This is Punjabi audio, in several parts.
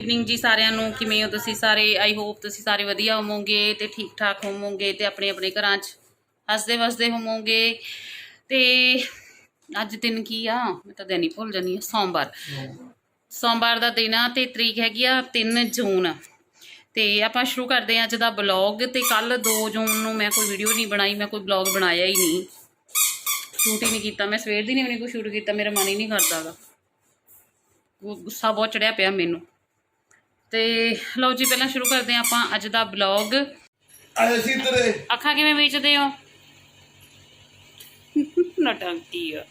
ਇਵਨਿੰਗ ਜੀ ਸਾਰਿਆਂ ਨੂੰ, ਕਿਵੇਂ ਹੋ ਤੁਸੀਂ ਸਾਰੇ? ਆਈ ਹੋਪ ਤੁਸੀਂ ਸਾਰੇ ਵਧੀਆ ਹੋਵੋਗੇ ਤੇ ਠੀਕ ਠਾਕ ਹੋਵੋਗੇ ਤੇ ਆਪਣੇ ਆਪਣੇ ਘਰਾਂ 'ਚ ਹੱਸਦੇ ਵਸਦੇ ਹੋਵੋਗੇ। ਤੇ ਅੱਜ ਦਿਨ ਕੀ ਆ? ਮੈਂ ਤਾਂ ਦਿਨ ਹੀ ਭੁੱਲ ਜਾਨੀ ਆ ਸੋਮਵਾਰ। ਸੋਮਵਾਰ ਦਾ ਦਿਨ ਆ ਤੇ ਤਰੀਕ ਹੈਗੀ ਆ 3 ਜੂਨ। ਤੇ ਆਪਾਂ ਸ਼ੁਰੂ ਕਰਦੇ ਹਾਂ ਅੱਜ ਦਾ ਬਲੌਗ ਤੇ ਕੱਲ 2 ਜੂਨ ਨੂੰ ਮੈਂ ਕੋਈ ਵੀਡੀਓ ਨਹੀਂ ਬਣਾਈ, ਮੈਂ ਕੋਈ ਬਲੌਗ ਬਣਾਇਆ ਹੀ ਨਹੀਂ। ਸ਼ੂਟ ਹੀ ਨਹੀਂ ਕੀਤਾ, ਮੈਂ ਸਵੇਰ ਦੀ ਨਹੀਂ ਕੋਈ ਸ਼ੂਟ ਕੀਤਾ, ਮੇਰਾ ਮਨ ਹੀ ਨਹੀਂ ਕਰਦਾਗਾ ਗੁੱਸਾ ਬਹੁਤ ਚੜਿਆ ਪਿਆ ਮੈਨੂੰ। ਤੇ ਲਓ ਜੀ ਪਹਿਲਾਂ ਸ਼ੁਰੂ ਕਰਦੇ ਹਾਂ ਆਪਾਂ ਅੱਜ ਦਾ ਬਲੌਗ ਆਏ ਸੀ ਤੇਰੇ। ਅੱਖਾਂ ਕਿਵੇਂ ਵੇਚਦੇ ਹੋ? ਨਟੰਕੀ ਆ।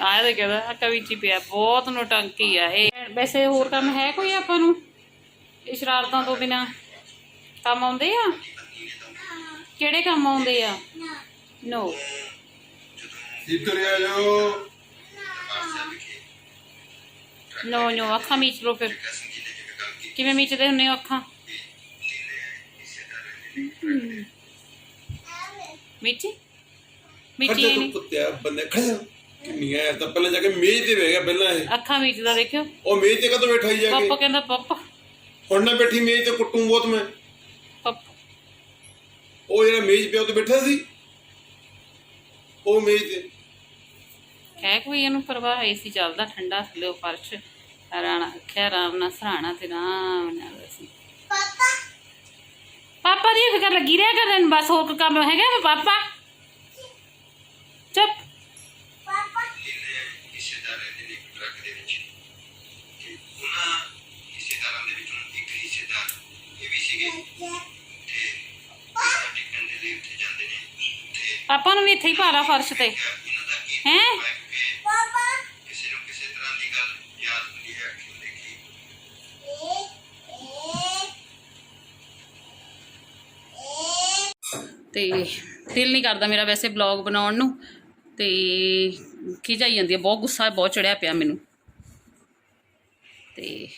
ਆਇਆ ਤਾਂ ਕਹਿੰਦਾ ਅੱਖਾਂ ਵਿੱਚ ਹੀ ਪਿਆ ਬਹੁਤ ਨਟੰਕੀ ਆ ਇਹ। ਵੈਸੇ ਹੋਰ ਕੰਮ ਹੈ ਕੋਈ ਆਪਾਂ ਨੂੰ? ਇਹ ਸ਼ਰਾਰਤਾਂ ਤੋਂ ਬਿਨਾ। ਕੰਮ ਆਉਂਦੇ ਆ? ਕਿਹੜੇ ਕੰਮ ਆਉਂਦੇ ਆ? ਨੋ। ਇੱਧਰ ਆ ਜਾਓ। ਨੋ ਨੋ ਅੱਖਾਂ ਮੀਚ ਲੋ ਫਿਰ। ਕਿਵੇਂ ਮੀਚਦੇ ਹੁੰਨੇ ਹੋ ਅੱਖਾਂ? ਮੀਚੀ? ਮੀਚੀ ਨਹੀਂ? ਕੁੱਤਿਆ ਬੰਦੇ ਖੜੇ ਹੋ। ਕਿੰਨੀ ਆ ਤਾਂ ਪਹਿਲਾਂ ਜਾ ਕੇ ਮੇਜ਼ ਤੇ ਬਹਿ ਗਿਆ ਪਹਿਲਾਂ ਇਹ। ਅੱਖਾਂ ਮੀਚਦਾ ਦੇਖਿਓ। ਉਹ ਮੇਜ਼ ਤੇ ਕਦੋਂ ਬੈਠਾ ਹੀ ਜਾ ਪਾਪਾ ਕੇ ਕਹਿੰਦਾ ਪਾਪਾ। ਹੁਣ ਨਾ ਬੈਠੀ ਮੇਜ਼ ਤੇ ਕੁੱਟੂ ਬਹੁਤ ਮੈਂ। ਪਾਪਾ। ਉਹ ਜਿਹੜਾ ਮੇਜ਼ ਪਿਆ ਉਹ ਤੇ ਬੈਠਾ ਸੀ। ਉਹ ਮੇਜ਼ ਤੇ। ਕਹਿ ਕੋਈ ਇਹਨੂੰ ਪਰਵਾਹ ਏਸੀ ਚੱਲਦਾ ਠੰਡਾ ਥੱਲੇ ਫਰਸ਼ ਰਾਣਾ ਰੱਖਿਆ ਆਰਾਮ ਨਾਲ ਸਰਾਣਾ ਤੇ ਆਰਾਮ ਨਾਲ ਅਸੀਂ। ਪਾਪਾ। ਦੀ ਫਿਕਰ ਲੱਗੀ ਰਿਹਾ ਕਰਨ ਬਸ ਹੋਰ ਕੰਮ ਹੈਗਾ ਵਾ ਪਾਪਾ? ਚੁੱਪ। ਹਿੱਸੇਦਾਰਾਂ ਦੇ ਇੱਕ ਟਰੱਕ ਦੇ ਵਿੱਚ ਤੇ ਉਹਨਾਂ ਹਿੱਸੇਦਾਰਾਂ ਦੇ ਵਿੱਚੋਂ ਇੱਕ ਹਿੱਸੇਦਾਰ ਇਹ ਵੀ ਸੀਗੇ ਤੇ ਮੱਥਾ ਟੇਕਣ ਦੇ ਲਈ ਉੱਥੇ ਜਾਂਦੇ ਨੇ ਤੇ ਪਾਪਾ ਨੂੰ ਵੀ ਇੱਥੇ ਹੀ ਪਾ ਲਾ ਫਰਸ਼ ਤੇ। ਹੈ ਕਿਸੇ ਨੂੰ ਕਿਸੇ ਤਰ੍ਹਾਂ ਦੀ ਗੱਲ ਯਾਦ ਹੁੰਦੀ ਹੈ ਕਿ ਉਹਨੇ ਕੀ ਤੇ ਦਿਲ ਨਹੀਂ ਕਰਦਾ ਮੇਰਾ ਵੈਸੇ ਬਲੌਗ ਬਣਾਉਣ ਨੂੰ ਤੇ ਖਿਜਾਈ ਜਾਂਦੀ ਹੈ ਬਹੁਤ ਗੁੱਸਾ, ਬਹੁਤ ਚੜਿਆ ਪਿਆ ਮੈਨੂੰ। ਤੇ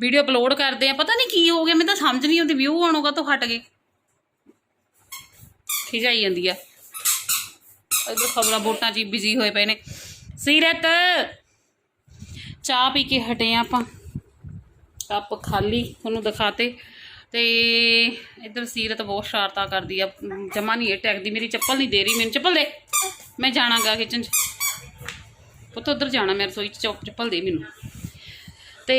ਵੀਡੀਓ ਅਪਲੋਡ ਕਰਦੇ ਆ, ਪਤਾ ਨਹੀਂ ਕੀ ਹੋ ਗਿਆ, ਮੈਨੂੰ ਤਾਂ ਸਮਝ ਨਹੀਂ ਆਉਂਦੀ ਵਿਊ ਆਉਣੋਗਾ ਤੋਂ ਹਟ ਗਏ। ਖਿਜਾਈ ਜਾਂਦੀ ਆ। ਇਧਰ ਖਬਰਾਂ, ਵੋਟਾਂ 'ਚ ਬਿਜ਼ੀ ਹੋਏ ਪਏ ਨੇ। ਸੀਰਤ, ਚਾਹ ਪੀ ਕੇ ਹਟੇ ਆ ਆਪਾਂ। ਕੱਪ ਖਾਲੀ, ਤੁਹਾਨੂੰ ਦਿਖਾਤੇ। ਤੇ ਇਧਰ ਸੀਰਤ ਬਹੁਤ ਸ਼ਰਾਰਤਾਂ ਕਰਦੀ ਆ, ਜਮਾ ਨਹੀਂ ਇਹ ਟੈਕਦੀ ਮੇਰੀ ਚੱਪਲ ਨਹੀਂ ਦੇ ਰਹੀ, ਮੈਨੂੰ ਚੱਪਲ ਦੇ। ਮੈਂ ਜਾਣਾਗਾ ਕਿਚਨ 'ਚ। ਪੁੱਤ ਉਧਰ ਜਾਣਾ, ਮੈਂ ਰਸੋਈ 'ਚ ਚੱਪਲ ਦੇ ਮੈਨੂੰ। ਤੇ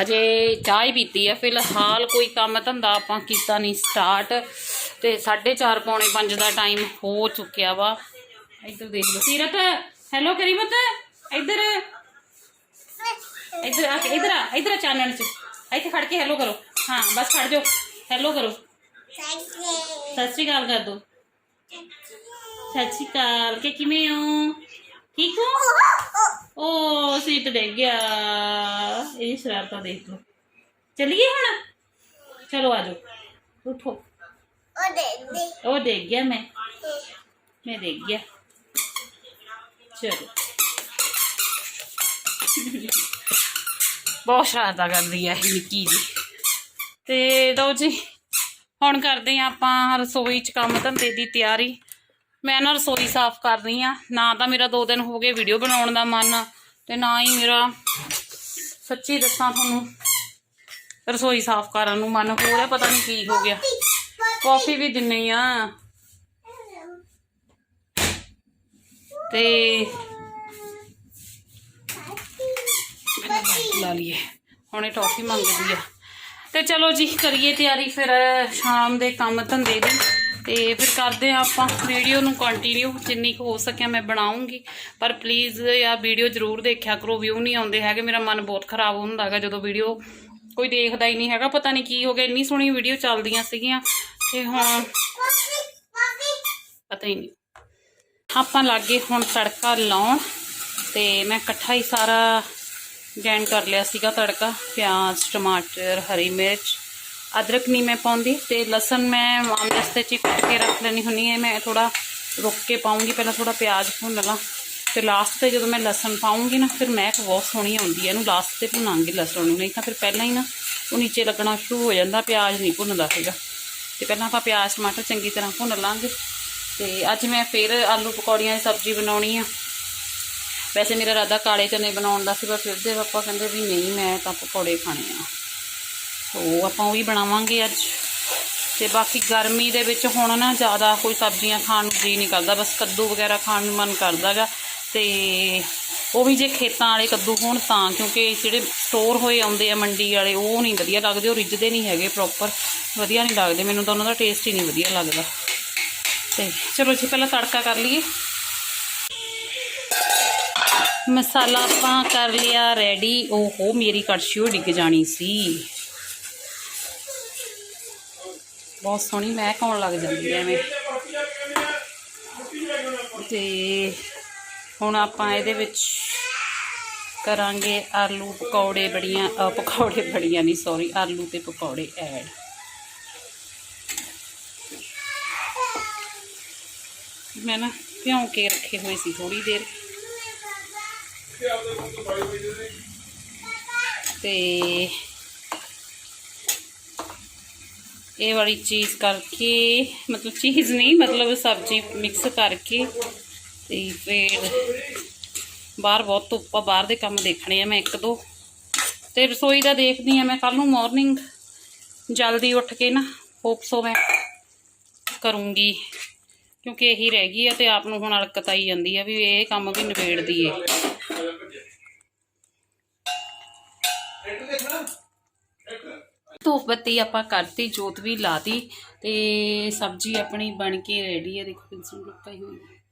ਹਜੇ ਚਾਹ ਹੀ ਪੀਤੀ ਆ, ਫਿਲਹਾਲ ਕੋਈ ਕੰਮ ਧੰਦਾ ਆਪਾਂ ਕੀਤਾ ਨਹੀਂ ਸਟਾਰਟ ਤੇ 4:30 ਪੌਣੇ 5 ਦਾ ਟਾਈਮ ਹੋ ਚੁੱਕਿਆ ਵਾ। ਇੱਧਰ ਦੇਖ ਲਓ। ਸੀਰਤ ਹੈਲੋ ਕਰੀ ਪੁੱਤ ਇੱਧਰ। ਇੱਧਰ ਆ ਇੱਧਰ ਆ ਇੱਧਰ ਆ ਚਾਨਣ ਚ। ਇੱਥੇ ਖੜ ਕੇ ਹੈਲੋ ਕਰੋ ਹਾਂ ਬਸ ਖੜ ਜਾਓ ਹੈਲੋ ਕਰੋ ਸਤਿ ਸ਼੍ਰੀ ਅਕਾਲ ਕਰ ਦੋ ਸਤਿ ਸ਼੍ਰੀ ਅਕਾਲ ਕਿ ਕਿਵੇਂ ਹੋ ਠੀਕ ਹੋ ਓ ਸੀਟ ਡਿੱਗ ਗਿਆ ਇਹ ਸ਼ਰਾਰਤਾਂ ਦੇਖ ਲਓ ਚੱਲੀਏ ਹੁਣ ਚਲੋ ਆ ਜਾਓ ਉਠੋ ਉਹ ਡਿੱਗ ਗਿਆ ਮੈਂ ਮੈਂ ਡਿੱਗ ਗਿਆ ਚਲੋ ਬਹੁਤ ਸ਼ਰਾਰਤਾਂ ਕਰਦੀ ਹੈ ਇਹ ਨਿੱਕੀ ਜੀ। ਤੇ ਲਓ ਜੀ ਹੁਣ ਕਰਦੇ ਆ ਆਪਾਂ ਰਸੋਈ 'ਚ ਕੰਮ ਧੰਦੇ ਦੀ ਤਿਆਰੀ। ਮੈਂ ਨਾ ਰਸੋਈ ਸਾਫ਼ ਕਰ ਰਹੀ ਆ ਨਾ ਤਾਂ ਮੇਰਾ 2 ਦਿਨ ਹੋ ਗਏ ਵੀਡੀਓ ਬਣਾਉਣ ਦਾ ਮਨ ਆ, ਤੇ ਨਾ ਹੀ ਮੇਰਾ ਸੱਚੀ ਦੱਸਾਂ ਤੁਹਾਨੂੰ ਰਸੋਈ ਸਾਫ਼ ਕਰਨ ਨੂੰ ਮਨ ਹੋ ਰਿਹਾ ਪਤਾ ਨਹੀਂ ਕੀ ਹੋ ਗਿਆ। ਕਾਫੀ ਵੀ ਦਿੰਨੀ ਆ। ਤੇ ਲਾ ਲਈਏ। ਹੁਣੇ ਟੌਫੀ ਮੰਗਦੀ ਆ। ਤੇ ਚਲੋ ਜੀ, ਕਰੀਏ ਤਿਆਰੀ ਫਿਰ ਸ਼ਾਮ ਦੇ ਕੰਮ ਧੰਦੇ ਦੀ। ਤੇ ਫਿਰ ਕਰਦੇ ਆ ਆਪਾਂ ਵੀਡੀਓ ਨੂੰ ਕੰਟੀਨਿਊ ਜਿੰਨੀ ਕੁ ਹੋ ਸਕਿਆ ਮੈਂ ਬਣਾਉਂਗੀ। ਪਰ ਪਲੀਜ਼ ਆ ਵੀਡੀਓ ਜ਼ਰੂਰ ਦੇਖਿਆ ਕਰੋ ਵਿਊ ਨਹੀਂ ਆਉਂਦੇ ਹੈਗੇ। ਮੇਰਾ ਮਨ ਬਹੁਤ ਖਰਾਬ ਹੁੰਦਾ ਹੈਗਾ ਜਦੋਂ ਵੀਡੀਓ ਕੋਈ ਦੇਖਦਾ ਹੀ ਨਹੀਂ ਹੈਗਾ। ਪਤਾ ਨਹੀਂ ਕੀ ਹੋ ਗਿਆ, ਇੰਨੀ ਸੋਹਣੀ ਵੀਡੀਓ ਚੱਲਦੀਆਂ ਸੀਗੀਆਂ। ਤੇ ਹੁਣ ਪਤਾ ਹੀ ਨਹੀਂ। ਆਪਾਂ ਲੱਗੇ ਹੁਣ ਤੜਕਾ ਲਾਉਣ ਤੇ ਮੈਂ ਇਕੱਠਾ ਹੀ ਸਾਰਾ ਗ੍ਰੈਂਡ ਕਰ ਲਿਆ ਸੀਗਾ ਤੜਕਾ, ਪਿਆਜ਼, ਟਮਾਟਰ, ਹਰੀ ਮਿਰਚ, ਅਦਰਕ ਨਹੀਂ ਮੈਂ ਪਾਉਂਦੀ ਤੇ ਲਸਣ ਮੈਂ ਆਮ ਚ ਹੀ ਕੁੱਟ ਕੇ ਰੱਖ ਲੈਣੀ ਹੁੰਨੀ ਹੈ, ਮੈਂ ਥੋੜਾ ਰੁੱਕ ਕੇ ਪਾਉਂਗੀ, ਪਹਿਲਾਂ ਥੋੜਾ ਪਿਆਜ਼ ਭੁੰਨ ਲਾਂ ਤੇ ਲਾਸਟ ਤੇ ਜਦੋਂ ਮੈਂ ਲਸਣ ਪਾਉਂਗੀ ਨਾ, ਫਿਰ ਮਹਿਕ ਬਹੁਤ ਸੋਹਣੀ ਆਉਂਦੀ ਹੈ, ਇਹਨੂੰ ਲਾਸਟ ਤੇ ਭੁੰਨਾਂਗੀ ਲਸਣ ਨੂੰ, ਨਹੀਂ ਤਾਂ ਫਿਰ ਪਹਿਲਾਂ ਹੀ ਨਾ ਉਹ ਨੀਚੇ ਲੱਗਣਾ ਸ਼ੁਰੂ ਹੋ ਜਾਂਦਾ, ਪਿਆਜ਼ ਨਹੀਂ ਭੁੰਨਦਾ ਹੈਗਾ। ਤੇ ਪਹਿਲਾਂ ਆਪਾਂ ਪਿਆਜ਼, ਟਮਾਟਰ ਚੰਗੀ ਤਰ੍ਹਾਂ ਭੁੰਨ ਲਾਂਗੇ। ਤੇ ਅੱਜ ਮੈਂ ਫਿਰ ਆਲੂ ਪਕੌੜੀਆਂ ਦੀ ਸਬਜ਼ੀ ਬਣਾਉਣੀ ਆ। ਵੈਸੇ ਮੇਰਾ ਰਾਦਾ ਕਾਲੇ ਚਨੇ ਬਣਾਉਣ ਦਾ ਸੀ ਪਰ ਫਿਰ ਦੇ ਪਾਪਾ ਕਹਿੰਦੇ ਵੀ ਨਹੀਂ, ਮੈਂ ਤਾਂ ਪਕੌੜੇ ਖਾਣੇ ਆ। ਸੋ ਆਪਾਂ ਉਹ ਵੀ ਬਣਾਵਾਂਗੇ ਅੱਜ। ਤੇ ਬਾਕੀ ਗਰਮੀ ਦੇ ਵਿੱਚ ਹੁਣ ਨਾ ਜ਼ਿਆਦਾ ਕੋਈ ਸਬਜ਼ੀਆਂ ਖਾਣ ਨੂੰ ਜੀ ਨਹੀਂ ਕਰਦਾ, ਬਸ ਕੱਦੂ ਵਗੈਰਾ ਖਾਣ ਨੂੰ ਮਨ ਕਰਦਾਗਾ ਤੇ ਉਹ ਵੀ ਜੇ ਖੇਤਾਂ ਵਾਲੇ ਕੱਦੂ ਹੋਣ ਤਾਂ, ਕਿਉਂਕਿ ਜਿਹੜੇ ਸਟੋਰ ਹੋਏ ਆਉਂਦੇ ਆ ਮੰਡੀ ਵਾਲੇ, ਉਹ ਨਹੀਂ ਵਧੀਆ ਲੱਗਦੇ, ਉਹ ਰਿੱਝਦੇ ਨਹੀਂ ਹੈਗੇ ਪ੍ਰੋਪਰ ਵਧੀਆ ਨਹੀਂ ਲੱਗਦੇ, ਮੈਨੂੰ ਤਾਂ ਉਹਨਾਂ ਦਾ ਟੇਸਟ ਹੀ ਨਹੀਂ ਵਧੀਆ ਲੱਗਦਾ। ਤੇ ਚਲੋ ਜੀ, ਪਹਿਲਾਂ ਤੜਕਾ ਕਰ ਲਈਏ। ਮਸਾਲਾ ਆਪਾਂ ਕਰ ਲਿਆ ਰੈਡੀ ਓਹੋ, ਮੇਰੀ ਕੜਛੀ ਓ ਡਿੱਗ ਜਾਣੀ ਸੀ। ਬਹੁਤ ਸੋਹਣੀ ਮਹਿਕ ਆਉਣ ਲੱਗ ਜਾਂਦੀ ਹੈ ਐਵੇਂ। ਤੇ ਹੁਣ ਆਪਾਂ ਇਹਦੇ ਵਿੱਚ ਕਰਾਂਗੇ ਆਲੂ ਪਕੌੜੇ ਬੜੀਆਂ ਪਕੌੜੇ ਬੜੀਆਂ ਨਹੀਂ ਸੌਰੀ ਆਲੂ ਤੇ ਪਕੌੜੇ ਐਡ ਮੈਂ ਨਾ ਭਿਉਂ ਕੇ ਰੱਖੇ ਹੋਏ ਸੀ ਥੋੜੀ ਦੇਰ। ਤੇ ਇਹ ਵਾਲੀ ਚੀਜ਼ ਕਰਕੇ, ਮਤਲਬ ਚੀਜ਼ ਨਹੀਂ, ਮਤਲਬ ਸਬਜ਼ੀ ਮਿਕਸ ਕਰਕੇ ਤੇ ਫਿਰ ਬਾਹਰ ਬਹੁਤ ਧੁੱਪ ਆ, ਬਾਹਰ ਦੇ ਕੰਮ ਦੇਖਣੇ ਆ ਮੈਂ ਇੱਕ ਦੋ। ਤੇ ਰਸੋਈ ਦਾ ਦੇਖਦੀ ਆ ਮੈਂ ਕੱਲ ਨੂੰ ਮਾਰਨਿੰਗ ਜਲਦੀ ਉੱਠ ਕੇ ਨਾ ਹੋਪ ਸੋ ਮੈਂ ਕਰੂੰਗੀ, ਕਿਉਂਕਿ ਇਹੀ ਰਹਿ ਗਈ ਆ ਤੇ ਆਪ ਨੂੰ ਹੁਣ ਅਲਕਤ ਆਈ ਜਾਂਦੀ ਆ ਵੀ ਇਹ ਕੰਮ ਵੀ ਨਿਬੇੜ ਦਈਏ ਧੂਪ ਬੱਤੀ ਆਪਾਂ ਕਰਤੀ, ਜੋਤ ਵੀ ਲਾਤੀ ਤੇ ਸਬਜ਼ੀ ਆਪਣੀ ਬਣ ਕੇ ਰੈਡੀ ਹੈ ਦੇਖੋ ਕਿੰਨੀ ਸੋਹਣੀ ਹੋਈ ਹੈ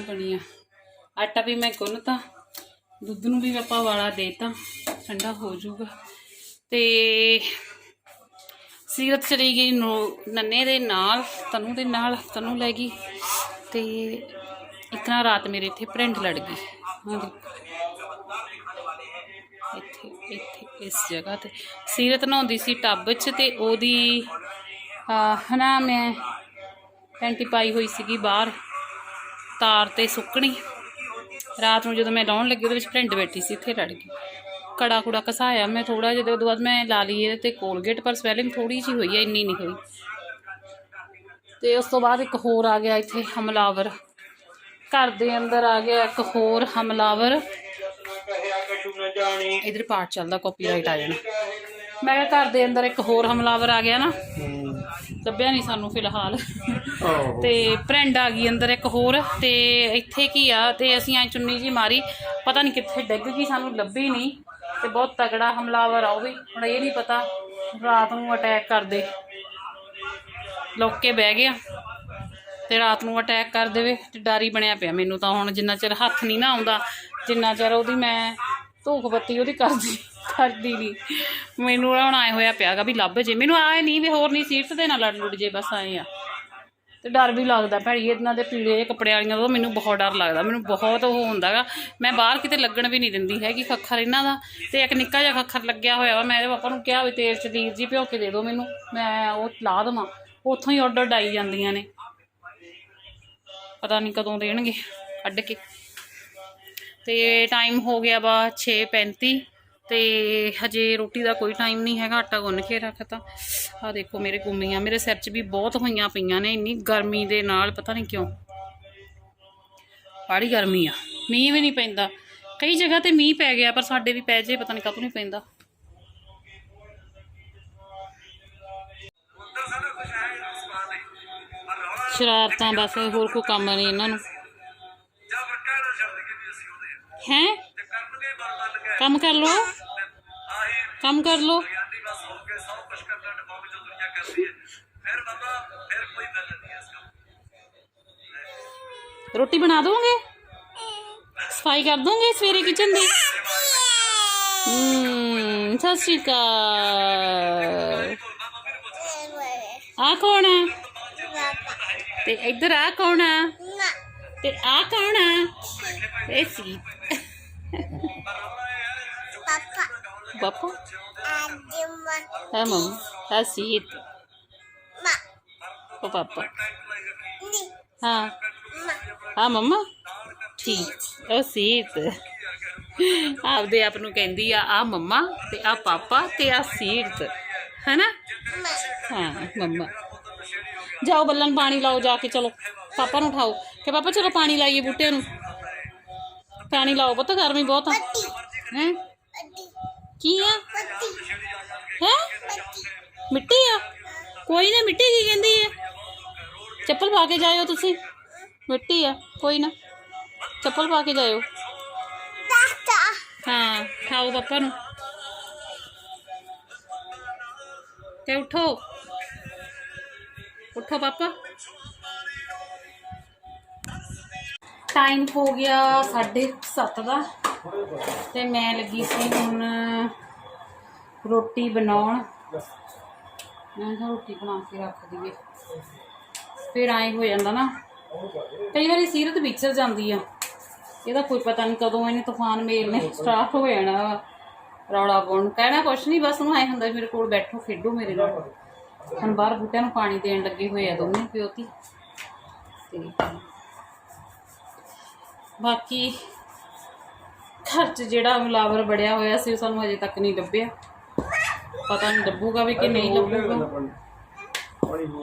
ਬਣੀ ਆ। ਆਟਾ ਵੀ ਮੈਂ ਗੁੰਨਤਾ, ਦੁੱਧ ਨੂੰ ਵੀ ਆਪਾਂ ਵਾਲਾ ਦੇਤਾ, ਠੰਡਾ ਹੋ ਜਾਊਗਾ। ਤੇ ਸੀਰਤ ਚਲੀ ਗਈ ਨੋ- ਨੰਨੇ ਦੇ ਨਾਲ, ਤਨੂ ਦੇ ਨਾਲ, ਤਨੂ ਲੈ ਗਈ। ਤੇ ਇੱਕ ਰਾਤ ਮੇਰੇ ਇੱਥੇ ਪ੍ਰਿੰਟ ਲੜ ਗਈ। ਹਾਂ ਦੇਖੋ। ਇਸ ਜਗ੍ਹਾ ਤੇ। ਸੀਰਤ ਨਹਾਉਂਦੀ ਸੀ ਟੱਬ 'ਚ ਤੇ ਉਹਦੀ ਆਹ, ਹਨਾ ਮੈਂ ਪੈਂਟੀ ਪਾਈ ਹੋਈ ਸੀਗੀ ਬਾਹਰ ਤਾਰ ਤੇ ਸੁੱਕਣੀ। ਰਾਤ ਨੂੰ ਜਦੋਂ ਮੈਂ ਲਾਉਣ ਲੱਗੀ ਉਹਦੇ ਵਿੱਚ ਪ੍ਰਿੰਟ ਬੈਠੀ ਸੀ ਇੱਥੇ ਲੜ ਗਈ। ਕੜਾ ਕੁੜਾ ਕਸਾਇਆ ਮੈਂ ਥੋੜਾ ਜਿਹਾ ਤੇ ਉਦੋਂ ਬਾਅਦ ਮੈਂ ਲਾ ਲਈ ਇਹਦੇ ਤੇ ਕੋਲਗੇਟ ਪਰ ਸਵੈਲਿੰਗ ਥੋੜੀ ਜਿਹੀ ਹੋਈ ਹੈ ਇੰਨੀ ਨਹੀਂ ਹੋਈ। ਤੇ ਉਸ ਤੋਂ ਬਾਅਦ ਇੱਕ ਹੋਰ ਆ ਗਿਆ ਇੱਥੇ ਹਮਲਾਵਰ। ਘਰ ਦੇ ਅੰਦਰ ਆ ਗਿਆ ਇੱਕ ਹੋਰ ਹਮਲਾਵਰ। ਇਧਰ ਪਾਰਟ ਚੱਲਦਾ ਕਾਪੀਰਾਈਟ ਆ ਜਾਣਾ। ਮੈਂ ਕਿਹਾ ਘਰ ਦੇ ਅੰਦਰ ਇੱਕ ਹੋਰ ਹਮਲਾਵਰ ਆ ਗਿਆ ਨਾ। ਲੱਭਿਆ ਨਹੀਂ ਸਾਨੂੰ ਫਿਲਹਾਲ। ਤੇ ਫਰੈਂਡ ਆ ਗਈ ਅੰਦਰ ਇੱਕ ਹੋਰ। ਤੇ ਇੱਥੇ ਕੀ ਆ ਤੇ ਅਸੀਂ ਐ ਚੁੰਨੀ ਜੀ ਮਾਰੀ। ਪਤਾ ਨਹੀਂ ਕਿੱਥੇ ਡਿੱਗ ਗਈ ਸਾਨੂੰ ਲੱਭੀ ਨਹੀਂ ਤੇ ਬਹੁਤ ਤਗੜਾ ਹਮਲਾਵਰ ਆ ਉਹ ਵੀ। ਹੁਣ ਇਹ ਨਹੀਂ ਪਤਾ ਰਾਤ ਨੂੰ ਅਟੈਕ ਕਰਦੇ। ਲੁੱਕ ਕੇ ਬਹਿ ਗਿਆ। ਤੇ ਰਾਤ ਨੂੰ ਅਟੈਕ ਕਰ ਦੇਵੇ। ਤੇ ਡਰ ਬਣਿਆ ਪਿਆ ਮੈਨੂੰ ਤਾਂ ਹੁਣ ਜਿੰਨਾ ਚਿਰ ਹੱਥ ਨਹੀਂ ਨਾ ਆਉਂਦਾ ਜਿੰਨਾ ਚਿਰ ਉਹਦੀ ਮੈਂ ਧੂਖ ਬੱਤੀ ਉਹਦੀ ਕਰਦੀ ਕਰਦੀ ਨਹੀਂ ਮੈਨੂੰ ਹੁਣ ਆਏ ਹੋਇਆ ਪਿਆਗਾ ਵੀ ਲੱਭ ਜੇ। ਮੈਨੂੰ ਆਏ ਨਹੀਂ ਵੀ ਹੋਰ ਨਹੀਂ ਸੀਰਤ ਦੇ ਨਾਲ ਲੜ ਲੁੜ ਜੇ, ਬਸ ਆਏ ਆ। ਤੇ ਡਰ ਵੀ ਲੱਗਦਾ ਭੈੜੀ ਇਹਨਾਂ ਦੇ ਪੀਲੇ ਜਿਹੇ ਕੱਪੜੇ ਵਾਲੀਆਂ ਤੋਂ ਮੈਨੂੰ ਬਹੁਤ ਡਰ ਲੱਗਦਾ। ਮੈਨੂੰ ਬਹੁਤ ਉਹ ਹੁੰਦਾਗਾ। ਮੈਂ ਬਾਹਰ ਕਿਤੇ ਲੱਗਣ ਵੀ ਨਹੀਂ ਦਿੰਦੀ ਹੈਗੀ ਖੱਖਰ ਇਹਨਾਂ ਦਾ। ਤੇ ਇੱਕ ਨਿੱਕਾ ਜਿਹਾ ਖੱਖਰ ਲੱਗਿਆ ਹੋਇਆ ਵਾ, ਮੈਂ ਇਹਦੇ ਪਾਪਾ ਨੂੰ ਕਿਹਾ ਵੀ ਤੇਲ ਚ ਲੀਰ ਜੀ ਭਿਓ ਕੇ ਦੇ ਦਿਓ ਮੈਨੂੰ। ਮੈਂ ਉਹ ਲਾ ਦੇਵਾਂ। ਉੱਥੋਂ ਹੀ ਆਰਡਰ ਡਾਈ ਜਾਂਦੀਆਂ ਨੇ। ਪਤਾ ਨਹੀਂ ਕਦੋਂ ਦੇਣਗੇ। ਕੱਢ ਕੇ। ਤੇ ਟਾਈਮ ਹੋ ਗਿਆ ਵਾ 6:35 ਤੇ ਹਜੇ ਰੋਟੀ ਦਾ ਕੋਈ ਟਾਈਮ ਨਹੀਂ ਹੈਗਾ, ਆਟਾ ਗੁੰਨ ਕੇ ਰੱਖਤਾ ਆ ਦੇਖੋ ਮੇਰੇ ਗੁੰਮੀਆਂ, ਮੇਰੇ ਸਿਰ 'ਚ ਵੀ ਬਹੁਤ ਹੋਈਆਂ ਪਈਆਂ ਨੇ, ਇੰਨੀ ਗਰਮੀ ਦੇ ਨਾਲ, ਪਤਾ ਨਹੀਂ ਕਿਉਂ। ਬਾੜੀ ਗਰਮੀ ਆ, ਮੀਂਹ ਵੀ ਨਹੀਂ ਪੈਂਦਾ। ਕਈ ਜਗ੍ਹਾ ਤੇ ਮੀਂਹ ਪੈ ਗਿਆ, ਪਰ ਸਾਡੇ ਵੀ ਪੈ ਜੇ, ਪਤਾ ਨਹੀਂ ਕਦੋਂ ਨਹੀਂ ਪੈਂਦਾ। ਸ਼ਰਾਰਤਾਂ ਬਸ ਹੋਰ ਕੋਈ ਕੰਮ ਨਹੀਂ ਇਹਨਾਂ ਨੂੰ। ਹੈ ਕੰਮ ਕਰ ਲੋ ਕੰਮ ਕਰ ਲੋ ਰੋਟੀ ਬਣਾ ਦੋਗੇ ਸਫ਼ਾਈ ਕਰ ਦੋਗੇ ਸਵੇਰੇ ਕਿਚਨ ਦੀ ਹੂੰ ਸਤਿ ਸ਼੍ਰੀ ਅਕਾਲ ਆ ਕੌਣ ਹੈ ਤੇ ਇੱਧਰ ਆ ਕੌਣ ਆ ਤੇ ਆ ਕੌਣ ਆ ਇਹ ਸੀ ਪਾਪਾ ਹਾਂ ਮਮ ਹਾਂ ਸੀਤ ਉਹ ਪਾਪਾ ਹਾਂ ਹਾਂ ਮਮਾ ਠੀਕ ਉਹ ਸੀਤ ਆਪਦੇ ਆਪ ਨੂੰ ਕਹਿੰਦੀ ਆ ਆ ਮੰਮਾ ਤੇ ਆ ਪਾਪਾ ਤੇ ਆ ਸੀਤ ਹੈਨਾ ਹਾਂ ਮੰਮਾ ਜਾਓ ਬੱਲਨ ਪਾਣੀ ਲਾਓ ਜਾ ਕੇ ਚਲੋ ਪਾਪਾ ਨੂੰ ਉਠਾਓ ਕਿ ਪਾਪਾ ਚਲੋ ਪਾਣੀ ਲਾਈਏ ਬੂਟਿਆਂ ਨੂੰ ਪਾਣੀ ਲਾਓ ਪੁੱਤ ਗਰਮੀ ਬਹੁਤ ਆ ਹੈ ਕੀ ਆ ਹੈ ਮਿੱਟੀ ਆ ਕੋਈ ਨਾ ਮਿੱਟੀ ਕੀ ਕਹਿੰਦੀ ਹੈ ਚੱਪਲ ਪਾ ਕੇ ਜਾਇਓ ਤੁਸੀਂ ਮਿੱਟੀ ਆ ਕੋਈ ਨਾ ਚੱਪਲ ਪਾ ਕੇ ਜਾਇਓ ਹਾਂ ਖਾਓ ਪਾਪਾ ਨੂੰ ਤੇ ਉਠੋ ਉਠੋ ਪਾਪਾ ਟਾਈਮ ਹੋ ਗਿਆ 7:30 ਦਾ ਤੇ ਮੈਂ ਲੱਗੀ ਸੀ ਹੁਣ ਰੋਟੀ ਬਣਾਉਣ। ਮੈਂ ਕਿਹਾ ਰੋਟੀ ਬਣਾ ਕੇ ਰੱਖ ਦਈਏ। ਫਿਰ ਆਏ ਹੋ ਜਾਂਦਾ ਨਾ। ਕਈ ਵਾਰੀ ਸੀਰਤ ਵਿਚਰ ਜਾਂਦੀ ਆ। ਇਹਦਾ ਕੋਈ ਪਤਾ ਨਹੀਂ ਕਦੋਂ ਇਹਨੇ ਤੂਫਾਨ ਮੇਲ ਨੇ, ਸਟਾਰਟ ਹੋ ਜਾਣਾ ਰੌਲਾ ਪਾਉਣ ਕਹਿਣਾ ਕੁਛ ਨਹੀਂ ਬਸ ਉਹਨੂੰ ਐ ਹੁੰਦਾ ਮੇਰੇ ਕੋਲ ਬੈਠੋ, ਖੇਡੋ ਮੇਰੇ ਨਾਲ। ਹੁਣ ਬਾਹਰ ਬੂਟਿਆਂ ਨੂੰ ਪਾਣੀ ਦੇਣ ਲੱਗੇ ਹੋਏ ਆ ਦੋਨੇ ਪਿਓਤੀ ਤੇ ਬਾਕੀ ਘਰ 'ਚ ਜਿਹੜਾ ਮਿਲਾਵਰ ਬੜਿਆ ਹੋਇਆ ਸੀ ਉਹ ਸਾਨੂੰ ਅਜੇ ਤੱਕ ਨਹੀਂ ਲੱਭਿਆ। ਪਤਾ ਨਹੀਂ ਲੱਭੂਗਾ ਵੀ ਕਿ ਨਹੀਂ ਲੱਭੂਗਾ।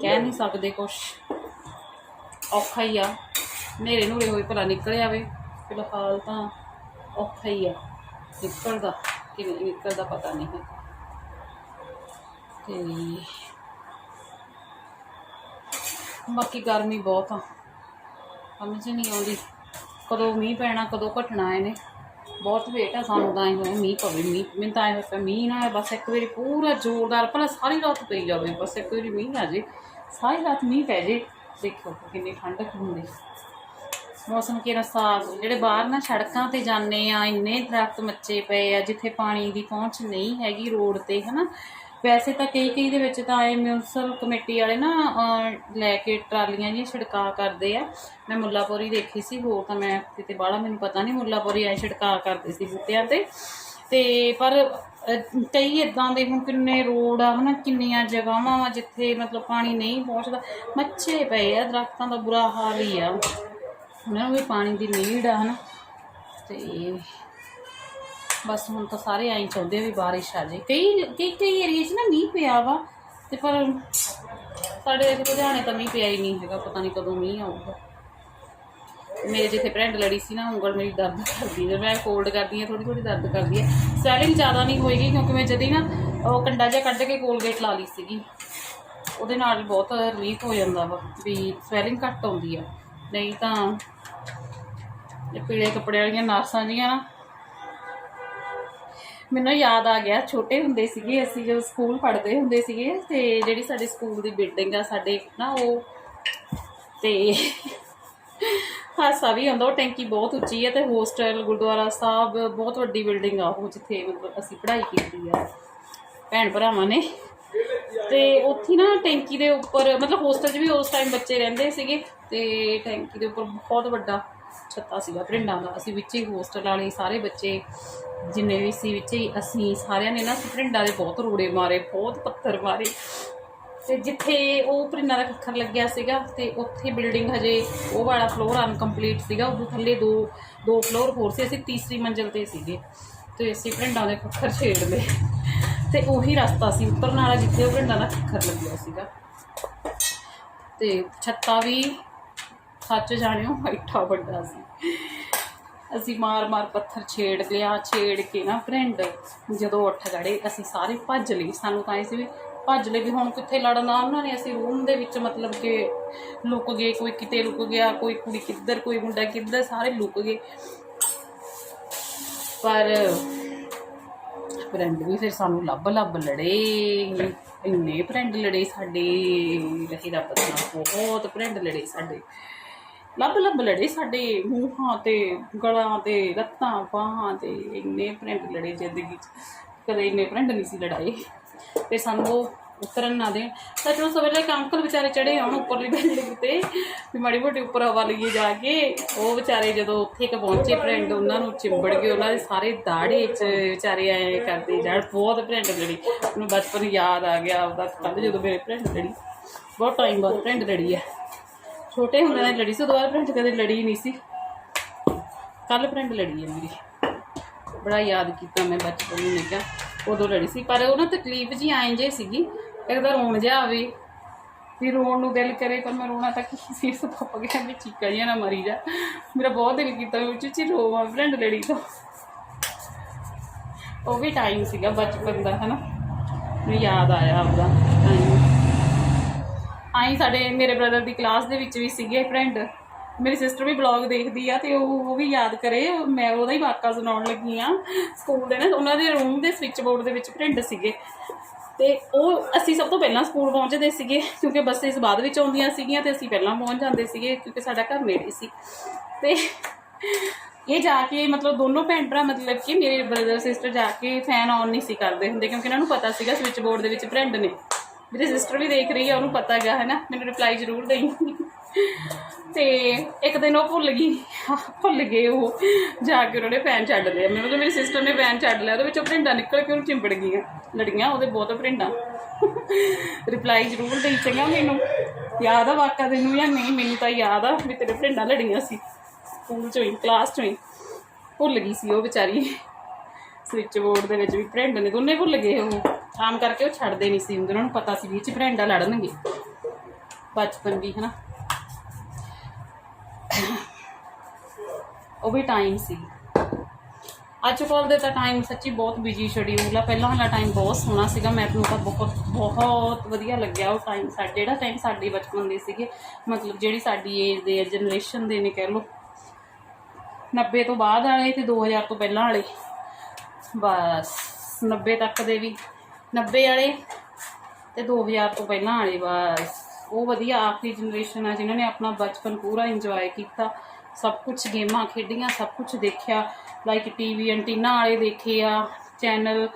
ਕਹਿ ਨਹੀਂ ਸਕਦੇ ਕੁਛ। ਔਖਾ ਹੀ ਆ। ਨੇਰੇ ਨੂਰੇ ਹੋਏ ਭਲਾ ਨਿਕਲ ਆਵੇ। ਫਿਲਹਾਲ ਤਾਂ ਔਖਾ ਹੀ ਆ। ਨਿਕਲਦਾ ਕਿ ਨਹੀਂ ਨਿਕਲਦਾ ਪਤਾ ਨਹੀਂ ਹੈ। ਤੇ ਬਾਕੀ ਗਰਮੀ ਬਹੁਤ ਆ। ਸਮਝ ਨਹੀਂ ਆਉਂਦੀ। ਕਦੋਂ ਮੀਂਹ ਪੈਣਾ ਕਦੋਂ ਘਟਣਾ ਇਹਨੇ। ਬਹੁਤ ਵੇਟ ਆ ਸਾਨੂੰ ਤਾਂ ਇਹ ਹੋਇਆ ਮੀਂਹ ਪਵੇ ਮੀਂਹ ਮੈਨੂੰ ਤਾਂ ਇਹ ਹੋਇਆ ਮੀਂਹ ਨਾ ਆਏ, ਬਸ ਇੱਕ ਵਾਰੀ ਪੂਰਾ ਜ਼ੋਰਦਾਰ ਭਲਾ ਸਾਰੀ ਰਾਤ ਪਈ ਜਾਵੇ ਬਸ ਇੱਕ ਵਾਰੀ ਮੀਂਹ ਆ ਜੇ ਸਾਰੀ ਰਾਤ ਮੀਂਹ ਪੈ ਜੇ ਦੇਖੋ ਕਿੰਨੀ ਠੰਡਕ ਹੁੰਦੀ। ਮੌਸਮ ਕਿਹੜਾ ਸਾਫ਼ ਜਿਹੜੇ ਬਾਹਰ ਨਾ ਸੜਕਾਂ ਤੇ ਜਾਂਦੇ ਆ ਇੰਨੇ ਦਰਖਤ ਮੱਚੇ ਪਏ ਆ ਜਿੱਥੇ ਪਾਣੀ ਦੀ ਪਹੁੰਚ ਨਹੀਂ ਹੈਗੀ ਰੋਡ ਤੇ ਹਨਾ? ਵੈਸੇ ਤਾਂ ਕਈ ਕਈ ਦੇ ਵਿੱਚ ਤਾਂ ਇਹ ਮਿਊਨਿਸਪਲ ਕਮੇਟੀ ਵਾਲੇ ਨਾ ਲੈ ਕੇ ਟਰਾਲੀਆਂ ਜੀ ਛਿੜਕਾ ਕਰਦੇ ਆ। ਮੈਂ ਮੁੱਲਾਪੁਰੀ ਦੇਖੀ ਸੀ, ਹੋਰ ਤਾਂ ਮੈਂ ਕਿਤੇ ਬਾਹਲਾ ਮੈਨੂੰ ਪਤਾ ਨਹੀਂ ਮੁੱਲਾਪੁਰੀ ਐ ਛਿੜਕਾ ਕਰਦੇ ਸੀ ਬੂਟਿਆਂ ਤੇ। ਤੇ ਪਰ ਕਈ ਇਦਾਂ ਦੇ ਹੁਣ ਕਿੰਨੇ ਰੋਡ ਆ, ਹਨਾ, ਕਿੰਨੀਆਂ ਜਗ੍ਹਾਵਾਂ ਵਾ ਜਿੱਥੇ ਮਤਲਬ ਪਾਣੀ ਨਹੀਂ ਪਹੁੰਚਦਾ। ਮੱਛੇ ਪਏ ਆ, ਦਰਖਤਾਂ ਦਾ ਬੁਰਾ ਹਾਲ ਹੀ ਆ। ਉਹਨਾਂ ਨੂੰ ਵੀ ਪਾਣੀ ਦੀ ਨੀਡ ਆ, ਹਨਾ। ਤੇ ਬਸ ਹੁਣ ਤਾਂ ਸਾਰੇ ਐਂ ਚਾਹੁੰਦੇ ਵੀ ਬਾਰਿਸ਼ ਆ ਜੇ। ਕਈ ਕਈ ਕਈ ਏਰੀਆ 'ਚ ਨਾ ਮੀਂਹ ਪਿਆ ਵਾ ਤੇ ਪਰ ਸਾਡੇ ਇੱਥੇ ਲੁਧਿਆਣੇ ਤਾਂ ਮੀਂਹ ਪਿਆ ਹੀ ਨਹੀਂ ਹੈਗਾ, ਪਤਾ ਨਹੀਂ ਕਦੋਂ ਮੀਂਹ ਆਊਗਾ। ਮੇਰੇ ਜਿੱਥੇ ਭਰਿੰਡ ਲੜੀ ਸੀ ਨਾ, ਉਂਗਲ ਮੇਰੀ ਦਰਦ ਕਰਦੀ ਹੈ ਮੈਂ ਕੋਲਡ ਕਰਦੀ ਹਾਂ ਥੋੜੀ ਥੋੜੀ ਦਰਦ ਕਰਦੀ ਹੈ ਸਵੈਲਿੰਗ ਜ਼ਿਆਦਾ ਨਹੀਂ ਹੋਏਗੀ ਕਿਉਂਕਿ ਮੈਂ ਜਦੀ ਨਾ ਉਹ ਕੰਡਾ ਜਿਹਾ ਕੱਢ ਕੇ ਕੋਲਗੇਟ ਲਾ ਲਈ ਸੀਗੀ। ਉਹਦੇ ਨਾਲ ਬਹੁਤ ਰਿਲੀਫ ਹੋ ਜਾਂਦਾ ਵਾ ਵੀ ਸਵੈਲਿੰਗ ਘੱਟ ਆਉਂਦੀ ਆ। ਨਹੀਂ ਤਾਂ ਇਹ ਪੀਲੇ ਕੱਪੜੇ ਵਾਲੀਆਂ ਨਾਸਾਂ ਜੀਆਂ ਨਾ ਮੈਨੂੰ ਯਾਦ ਆ ਗਿਆ, ਛੋਟੇ ਹੁੰਦੇ ਸੀਗੇ, ਅਸੀਂ ਜਦੋਂ ਸਕੂਲ ਪੜ੍ਹਦੇ ਹੁੰਦੇ ਸੀਗੇ ਤੇ ਜਿਹੜੀ ਸਾਡੇ ਸਕੂਲ ਦੀ ਬਿਲਡਿੰਗ ਆ ਸਾਡੇ ਨਾ ਉਹ ਤੇ ਹਾਸਾ ਵੀ ਆਉਂਦਾ, ਉਹ ਟੈਂਕੀ ਬਹੁਤ ਉੱਚੀ ਹੈ ਤੇ ਹੋਸਟਲ, ਗੁਰਦੁਆਰਾ ਸਾਹਿਬ ਬਹੁਤ ਵੱਡੀ ਬਿਲਡਿੰਗ ਆ ਉਹ ਜਿੱਥੇ ਮਤਲਬ ਅਸੀਂ ਪੜ੍ਹਾਈ ਕੀਤੀ ਆ, ਭੈਣ ਭਰਾਵਾਂ ਨੇ। ਤੇ ਉੱਥੇ ਨਾ ਟੈਂਕੀ ਦੇ ਉੱਪਰ, ਮਤਲਬ ਹੋਸਟਲ 'ਚ ਵੀ ਉਸ ਟਾਈਮ ਬੱਚੇ ਰਹਿੰਦੇ ਸੀਗੇ ਤੇ ਟੈਂਕੀ ਦੇ ਉੱਪਰ ਬਹੁਤ ਵੱਡਾ ਛੱਤਾ ਸੀਗਾ ਭਰਿੰਡਾਂ ਦਾ, ਅਸੀਂ ਵਿੱਚ ਹੀ ਹੋਸਟਲ ਵਾਲੇ ਸਾਰੇ ਬੱਚੇ ਜਿੰਨੇ ਵੀ ਸੀ ਵਿੱਚ ਹੀ ਅਸੀਂ ਸਾਰਿਆਂ ਨੇ ਨਾ ਭਰਿੰਡਾਂ ਦੇ ਬਹੁਤ ਰੋੜੇ ਮਾਰੇ, ਬਹੁਤ ਪੱਥਰ ਮਾਰੇ। ਤੇ ਜਿੱਥੇ ਉਹ ਭਰਿੰਡਾਂ ਦਾ ਕੱਖਰ ਲੱਗਿਆ ਸੀਗਾ ਤੇ ਉੱਥੇ ਬਿਲਡਿੰਗ ਹਜੇ ਉਹ ਵਾਲਾ ਫਲੋਰ ਅਨਕੰਪਲੀਟ ਸੀਗਾ, ਉਹਦੇ ਥੱਲੇ ਦੋ ਦੋ ਫਲੋਰ ਹੋਰ ਸੀ, ਅਸੀਂ ਤੀਸਰੀ ਮੰਜ਼ਿਲ ਤੇ ਸੀਗੇ। ਤੇ ਅਸੀਂ ਭਰਿੰਡਾਂ ਦੇ ਖੱਖਰ ਛੇੜ ਲਏ। ਤੇ ਉਹੀ ਰਸਤਾ ਸੀ ਉੱਪਰਨ ਵਾਲਾ ਜਿੱਥੇ ਉਹ ਭਰਿੰਡਾਂ ਦਾ ਕੱਖਰ ਲੱਗਿਆ ਸੀਗਾ। ਤੇ ਛੱਤਾ ਵੀ ਸੱਚ ਜਾਣਿਓ ਐਡਾ ਵੱਡਾ ਸੀ। ਅਸੀਂ ਮਾਰ ਮਾਰ ਪੱਥਰ ਛੇੜ ਲਿਆ, ਛੇੜ ਕੇ ਨਾ ਫਰੈਂਡ ਜਦੋਂ ਉੱਠ ਗੜੇ, ਅਸੀਂ ਸਾਰੇ ਭੱਜ ਲਈ ਸਾਨੂੰ ਤਾਂ ਇਹ ਸੀ ਵੀ ਭੱਜ ਲਈ ਵੀ ਹੁਣ ਕਿੱਥੇ ਲੜਨਾ ਉਹਨਾਂ ਨੇ ਅਸੀਂ ਰੂਮ ਦੇ ਵਿੱਚ ਮਤਲਬ ਕਿ ਲੁਕ ਗਏ, ਕੋਈ ਕਿਤੇ ਲੁਕ ਗਿਆ, ਕੋਈ ਕੁੜੀ ਕਿੱਧਰ, ਕੋਈ ਮੁੰਡਾ ਕਿੱਧਰ, ਸਾਰੇ ਲੁਕ ਗਏ। ਪਰ ਫਰੈਂਡ ਵੀ ਫਿਰ ਸਾਨੂੰ ਲੱਭ ਲੱਭ ਲੜੇ। ਇੰਨੇ ਫਰੈਂਡ ਲੜੇ ਸਾਡੇ। ਰਹੀ ਰੱਬ ਦਾ ਬਹੁਤ ਫਰੈਂਡ ਲੜੇ ਸਾਡੇ। ਲੱਭ ਲੱਭ ਲੜੇ ਸਾਡੇ ਮੂੰਹਾਂ ਤੇ, ਗਲਾਂ ਤੇ, ਲੱਤਾਂ, ਬਾਹਾਂ ਤੇ, ਇੰਨੇ ਫਰੈਂਡ ਲੜੇ ਜ਼ਿੰਦਗੀ 'ਚ। ਕਦੇ ਇੰਨੇ ਫਰੈਂਡ ਨਹੀਂ ਸੀ ਲੜਾਏ ਤੇ ਸਾਨੂੰ ਉਹ ਉਤਰਨ ਨਾ ਦੇਣ। ਤਾਂ ਜੋ ਸਵੇਰੇ ਇੱਕ ਅੰਕਲ ਵਿਚਾਰੇ ਚੜੇ ਆਉਣ ਉੱਪਰਲੀ ਬਿਲਡਿੰਗ ਤੇ ਵੀ ਮਾੜੀ ਮੋਟੀ ਉੱਪਰ ਹਵਾ ਲਈਏ ਜਾ ਕੇ। ਉਹ ਵਿਚਾਰੇ ਜਦੋਂ ਉੱਥੇ ਕ ਪਹੁੰਚੇ ਫਰੈਂਡ ਉਹਨਾਂ ਨੂੰ ਚਿੰਬੜ ਗਏ। ਉਹਨਾਂ ਦੇ ਸਾਰੇ ਦਾੜੇ 'ਚ ਵਿਚਾਰੇ ਐ ਕਰਦੇ ਜੜ ਬਹੁਤ ਫਰੈਂਡ ਲੜੀ। ਮੈਨੂੰ ਬਚਪਨ ਯਾਦ ਆ ਗਿਆ, ਆਪਦਾ ਕੱਲ ਜਦੋਂ ਮੇਰੇ ਫਰੈਂਡ ਲੜੀ। ਬਹੁਤ ਟਾਈਮ ਬਾਅਦ ਫਰੈਂਡ ਲੜੀ ਹੈ ਛੋਟੇ ਹੁੰਦੇ ਨਾਲ ਲੜੀ ਸੀ ਦੁਬਾਰਾ ਫਰੈਂਡ ਕਦੇ ਲੜੀ ਨਹੀਂ ਸੀ। ਕੱਲ ਫਰੈਂਡ ਲੜੀ ਹੈ ਮੇਰੀ। ਬੜਾ ਯਾਦ ਕੀਤਾ ਮੈਂ ਬਚਪਨ ਨੂੰ, ਮੈਂ ਕਿਹਾ ਉਦੋਂ ਲੜੀ ਸੀ। ਪਰ ਉਹ ਨਾ ਤਕਲੀਫ ਜੀ ਆਏ ਜੇ ਸੀਗੀ, ਇੱਕ ਤਾਂ ਰੋਣ ਜਾ ਆਵੇ, ਵੀ ਰੋਣ ਨੂੰ ਦਿਲ ਕਰੇ, ਪਰ ਮੈਂ ਰੋਣਾ ਤਾਂ ਕੀ ਸੀ, ਇਸ ਪਾਪਾ ਵੀ ਚੀਕਾ ਜਿਹਾ ਨਾ ਮਰੀ ਜਾ। ਮੇਰਾ ਬਹੁਤ ਦਿਲ ਕੀਤਾ ਵੀ ਉੱਚੀ ਚੀ, ਰੋਵਾਂ ਫਰੈਂਡ ਲੜੀ ਤੋਂ? ਉਹ ਵੀ ਟਾਈਮ ਸੀਗਾ ਬਚਪਨ ਦਾ, ਹਨਾ? ਮੈਨੂੰ ਯਾਦ ਆਇਆ ਆਪਦਾ ਟਾਈਮ ਆਈ ਸਾਡੇ ਮੇਰੇ ਬ੍ਰਦਰ ਦੀ ਕਲਾਸ ਦੇ ਵਿੱਚ ਵੀ ਸੀਗੇ ਫਰੈਂਡ ਮੇਰੀ ਸਿਸਟਰ ਵੀ ਬਲੌਗ ਦੇਖਦੀ ਆ ਤੇ ਉਹ ਉਹ ਵੀ ਯਾਦ ਕਰੇ, ਮੈਂ ਉਹਦਾ ਹੀ ਵਾਕਾ ਸੁਣਾਉਣ ਲੱਗੀ ਆ ਸਕੂਲ ਦੇ ਨਾ ਉਹਨਾਂ ਦੇ ਰੂਮ ਦੇ ਸਵਿਚ ਬੋਰਡ ਦੇ ਵਿੱਚ ਫਰੈਂਡ ਸੀਗੇ। ਤੇ ਉਹ ਅਸੀਂ ਸਭ ਤੋਂ ਪਹਿਲਾਂ ਸਕੂਲ ਪਹੁੰਚਦੇ ਸੀਗੇ, ਕਿਉਂਕਿ ਬੱਸੇਸ ਬਾਅਦ ਵਿੱਚ ਆਉਂਦੀਆਂ ਸੀਗੀਆਂ ਤੇ ਅਸੀਂ ਪਹਿਲਾਂ ਪਹੁੰਚ ਜਾਂਦੇ ਸੀਗੇ, ਕਿਉਂਕਿ ਸਾਡਾ ਘਰ ਨੇੜੇ ਸੀ। ਤੇ ਇਹ ਜਾ ਕੇ ਮਤਲਬ ਦੋਨੋਂ ਭੈਣ ਭਰਾ ਮਤਲਬ ਕਿ ਮੇਰੇ ਬ੍ਰਦਰ ਸਿਸਟਰ ਜਾ ਕੇ ਫੈਨ ਆਨ ਨਹੀਂ ਸੀ ਕਰਦੇ ਹੁੰਦੇ, ਕਿਉਂਕਿ ਇਹਨਾਂ ਨੂੰ ਪਤਾ ਸੀਗਾ ਸਵਿਚ ਬੋਰਡ ਦੇ ਵਿੱਚ ਫਰੈਂਡ ਨੇ। ਮੇਰੀ ਸਿਸਟਰ ਵੀ ਦੇਖ ਰਹੀ ਆ, ਉਹਨੂੰ ਪਤਾ ਹੈਗਾ ਹੈ ਨਾ ਮੈਨੂੰ ਰਿਪਲਾਈ ਜ਼ਰੂਰ ਦੇਈ। ਤੇ ਇੱਕ ਦਿਨ ਉਹ ਭੁੱਲ ਗਈ, ਭੁੱਲ ਗਏ ਉਹ। ਜਾ ਕੇ ਉਹਨਾਂ ਨੇ ਫੈਨ ਛੱਡ ਲਿਆ। ਮੈਨੂੰ ਤਾਂ ਮੇਰੀ ਸਿਸਟਰ ਨੇ ਫੈਨ ਛੱਡ ਲਿਆ, ਉਹਦੇ ਵਿੱਚੋਂ ਭਰਿੰਡਾ ਨਿਕਲ ਕੇ ਉਹਨੂੰ ਚਿੰਬੜ ਗਈਆਂ, ਲੜੀਆਂ, ਉਹਦੇ ਬਹੁਤ ਭਰਿੰਡਾ। ਰਿਪਲਾਈ ਜ਼ਰੂਰ ਦੇਈ ਚੰਗਾ ਮੈਨੂੰ। ਯਾਦ ਆ ਵਾਕਾ ਤੈਨੂੰ ਜਾਂ ਨਹੀਂ? ਮੈਨੂੰ ਤਾਂ ਯਾਦ ਆ ਵੀ ਤੇਰੇ ਭਰਿੰਡਾ ਲੜੀਆਂ ਸੀ। ਸਕੂਲ ਚੋਂ ਹੀ ਕਲਾਸ ਚੋਂ ਹੀ। ਭੁੱਲ ਗਈ ਸੀ ਉਹ ਵਿਚਾਰੀ। ਸਵਿਚ ਬੋਰਡ ਦੇ ਵਿੱਚ ਵੀ ਫਰੈਂਡ ਨੇ, ਦੋਨੇ ਭੁੱਲ ਗਏ ਉਹ। ਆਮ ਕਰਕੇ ਉਹ ਛੱਡਦੇ ਨਹੀਂ ਸੀ ਹੁੰਦੇ, ਉਹਨਾਂ ਨੂੰ ਪਤਾ ਸੀ ਵੀ ਚ ਫਰੈਂਡਾਂ ਲੜਨਗੇ। ਬਚਪਨ ਵੀ, ਹਨਾ? ਉਹ ਵੀ ਟਾਈਮ ਸੀ। ਅੱਜ ਕੱਲ੍ਹ ਦੇ ਤਾਂ ਟਾਈਮ ਸੱਚੀ ਬਹੁਤ ਬਿਜ਼ੀ ਸ਼ਡਿਊਲ ਆ ਪਹਿਲਾਂ ਵਾਲਾ ਟਾਈਮ ਬਹੁਤ ਸੋਹਣਾ ਸੀਗਾ ਮੈਨੂੰ ਤਾਂ ਬਹੁਤ ਬਹੁਤ ਵਧੀਆ ਲੱਗਿਆ ਉਹ ਟਾਈਮ ਸਾਡਾ ਜਿਹੜਾ ਟਾਈਮ ਸਾਡੀ ਬਚਪਨ ਦੇ ਸੀਗੇ, ਮਤਲਬ ਜਿਹੜੀ ਸਾਡੀ ਏਜ ਦੇ ਜਨਰੇਸ਼ਨ ਦੇ ਨੇ ਕਹਿ ਲਓ। 90 ਤੋਂ ਬਾਅਦ ਵਾਲੇ ਤੇ 2000 ਤੋਂ ਪਹਿਲਾਂ ਵਾਲੇ। ਬਸ 90 ਤੱਕ ਦੇ ਵੀ। 90 ਵਾਲੇ ਤੇ 2000 ਤੋਂ ਪਹਿਲਾਂ ਵਾਲੇ ਬਸ। ਉਹ ਵਧੀਆ ਆਖਰੀ ਜਨਰੇਸ਼ਨ ਆ, ਜਿਨ੍ਹਾਂ ਨੇ ਆਪਣਾ ਬਚਪਨ ਪੂਰਾ ਇੰਜੋਏ ਕੀਤਾ। ਸਭ ਕੁਝ ਗੇਮਾਂ ਖੇਡੀਆਂ, ਸਭ ਕੁਝ ਦੇਖਿਆ। ਲਾਈਕ ਟੀਵੀ ਐਂਟੀਨਾ ਵਾਲੇ ਦੇਖੇ ਆ ਚੈਨਲ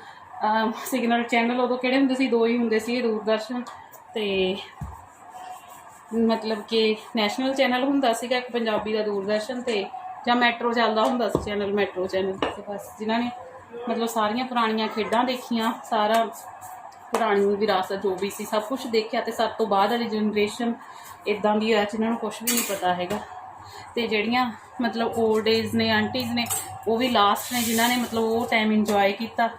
ਸਿਗਨਲ ਚੈਨਲ ਉਦੋਂ ਕਿਹੜੇ ਹੁੰਦੇ ਸੀ? ਦੋ ਹੀ ਹੁੰਦੇ ਸੀ ਦੂਰਦਰਸ਼ਨ ਤੇ ਮਤਲਬ ਕਿ ਨੈਸ਼ਨਲ ਚੈਨਲ ਹੁੰਦਾ ਸੀਗਾ, ਇੱਕ ਪੰਜਾਬੀ ਦਾ ਦੂਰਦਰਸ਼ਨ ਤੇ ਜਾਂ ਮੈਟਰੋ ਚੱਲਦਾ ਹੁੰਦਾ ਸੀ ਚੈਨਲ ਮੈਟਰੋ ਚੈਨਲ ਤੇ ਬਸ। ਜਿਨ੍ਹਾਂ ਨੇ ਮਤਲਬ ਸਾਰੀਆਂ ਪੁਰਾਣੀਆਂ ਖੇਡਾਂ ਦੇਖੀਆਂ, ਸਾਰਾ ਪੁਰਾਣੀ ਵਿਰਾਸਤ ਜੋ ਵੀ ਸੀ, ਸਭ ਕੁਝ ਦੇਖਿਆ ਤੇ ਸਭ ਤੋਂ ਬਾਅਦ ਵਾਲੀ ਜਨਰੇਸ਼ਨ ਇਦਾਂ ਦੀ ਆ ਜਿਨ੍ਹਾਂ ਨੂੰ ਕੁਝ ਵੀ ਨਹੀਂ ਪਤਾ ਹੈਗਾ। ਤੇ ਜਿਹੜੀਆਂ ਮਤਲਬ 올ਡ ਏਜ ਨੇ ਆਂਟੀਜ਼ ਨੇ, ਉਹ ਵੀ ਲਾਸਟ ਨੇ ਜਿਨ੍ਹਾਂ ਨੇ ਮਤਲਬ ਉਹ ਟਾਈਮ ਇੰਜੋਏ ਕੀਤਾ